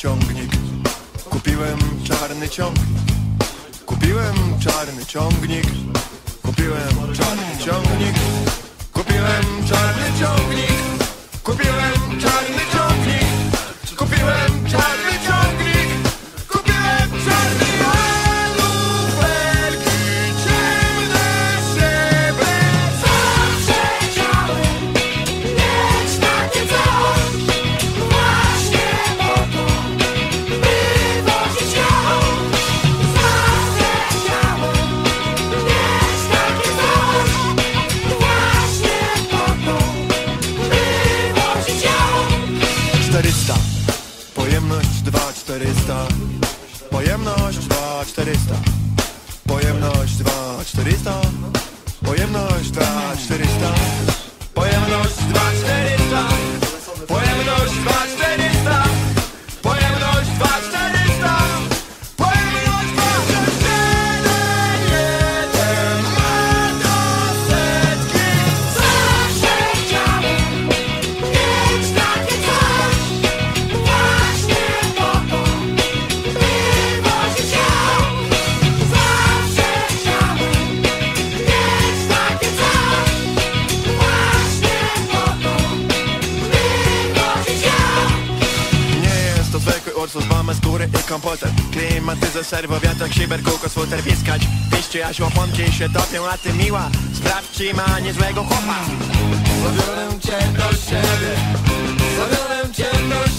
ciągnik. Kupiłem czarny ciągnik Kupiłem czarny ciągnik. Kupiłem czarny ciągnik. Kupiłem czarny Pojemność 2400 Pojemność 2400 Pojemność 2400 komputer Klimatyzer, serwo, wiatrak, szyber, kółko, sfuter, piskać. Piście, aż łoponki się topią, a ty miła Sprawdź, czy ma niezłego chłopa. Zabiorę cię do siebie. Zabiorę cię do